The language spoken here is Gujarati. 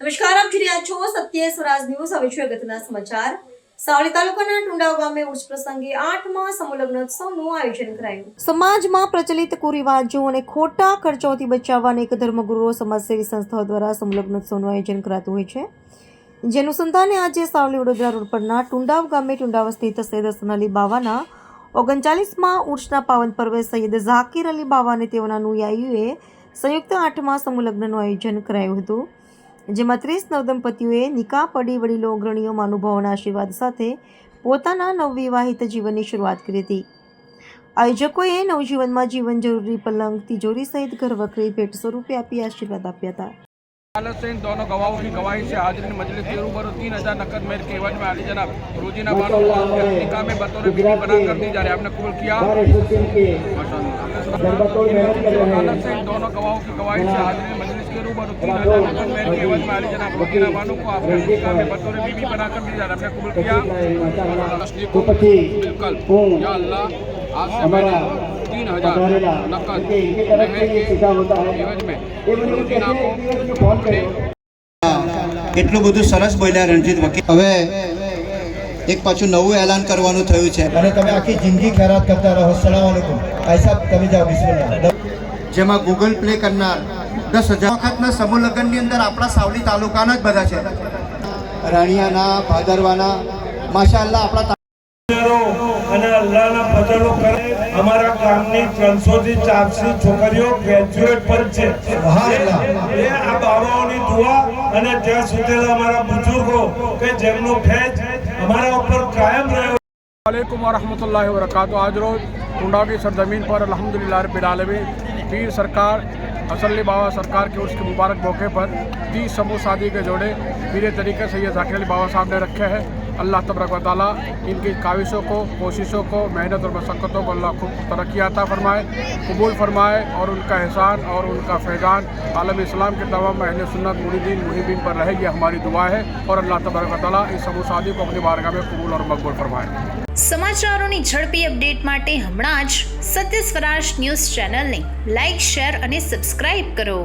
રહ્યા છો સત્ય સ્વરાજ ન્યૂઝ. હવે છે અગત્યના સમાચાર. સાવલી તાલુકાના ટુંડાવ ગામે ઉચ્ચ પ્રસંગે આઠમા સમૂહલગ્નોત્સવનું આયોજન કરાયું. સમાજમાં પ્રચલિત કુરિવાજો અને ખોટા ખર્ચાઓથી બચાવવા અનેક ધર્મગુરુઓ સમાજસેવી સંસ્થાઓ દ્વારા સમૂહલગ્નોત્સવનું આયોજન કરાતું હોય છે. જેનું સંતાને આજે સાવલી વડોદરા રોડ પરના ટુંડાવ ગામે ટુંડાવ સ્થિત સૈયદ હસન અલી બાવાના ઓગણચાલીસમાં ઉર્ષના પાવન પર્વે સૈયદ ઝાકીર અલી બાવા અને તેઓના અનુયાયીઓએ સંયુક્ત આઠમા સમૂહલગ્નનું આયોજન કરાયું હતું. જેમાં ત્રીસ નવદંપતિઓએ નિકાહ પડી વડીલો અગ્રણીઓ મહાનુભાવોના આશીર્વાદ સાથે પોતાના નવવિવાહિત જીવનની શરૂઆત કરી હતી આયોજકોએ નવજીવનમાં જીવન જરૂરી પલંગ તિજોરી સહિત ઘર વખરી ભેટ સ્વરૂપે આપી આશીર્વાદ આપ્યા હતા हालत से इन दोनों गवाहों की गवाही से हाजिर मजलिस के रूबरू तीन हजार नकद मेर के एवज में अली जनाब रोजीना बानो को अपने निकाह में बतौर बीवी बना कर दी जा रही है आपने कबूल किया हालत से इन दोनों गवाहों की गवाही से हाजिर मजलिस के रूबरू तीन हजार नकद मेर के एवज में अली जनाब रोजीना बानो को अपने निकाह में बतौर बीवी बना कर दी जा रही है आपने कबूल किया तस्दीक તો પછી बिल्कुल હું या अल्लाह आज से हमारा मैंने तीन हजार વધારેલા नकद કે इनकी तरफ से ये सीधा होता है एवज में ये मुझे रोजीना कहते को हैं कि मुझे फोन अपने करें એટલું બધું સરસ બોલ્યા રણજીત વકીલ હવે એક પાછું નવું એલાન કરવાનું થયું છે અને તમે આખી જિંદગી ખૈરાત કરતા રહો સલામ વાલેકુમ ભાઈ સાહેબ તમે જાઓ બિસ્મિલ્લાહ જેમાં ગૂગલ પ્લે કરનાર દસ હજાર વખતના સમૂહ લગ્નની અંદર આપણા સાવલી તાલુકાના જ બધા છે રાણિયાના ભાદરવાના માશાઅલ્લાહ આપણા કરો અને અલ્લાહના ફજલો કરે અમારા ગામની ત્રણસો થી ચારસો છોકરીઓ ગ્રેજ્યુએટ પર છે સુબહાનઅલ્લાહ. એ આ બાબાઓની દુઆ અને ત્યાં સુધી અમારા બુજુર્ગો કે જેમનો ફેજ અમારા ઉપર કાયમ રહ્યો वालेकुम वरहमतुल्लाहि वबरकातुहू आज रोज टुंडा की सरजमीन पर अल्हम्दुलिल्लाह रब्बिल आलमीन पीर सरकार असली बाबा सरकार के उसके मुबारक मौके पर तीस समूह शादी के जोड़े पीरे तरीके से ये जाकिर अली बाबा साहब ने रखे हैं अल्लाह तबरक व ताली इनकी काविशों को कोशिशों को मेहनत और मशक्क़तों को अल्लाह खूब तरक्की अता फरमाए कबूल फरमाए और उनका एहसान और उनका फैज़ान आलम इस्लाम के तमाम अहल सुन्नत मुरीदीन मुहिबीन पर रहे ये हमारी दुआ है और अल्लाह तबरक व ताली इस समूह शादी को अपनी बारगाह में कबूल और मकबूल फरमाए સમાચારોની ઝડપી અપડેટ માટે હમણાં જ સત્ય સ્વરાજ ન્યૂઝ ચેનલને લાઇક શેર અને સબસ્ક્રાઇબ કરો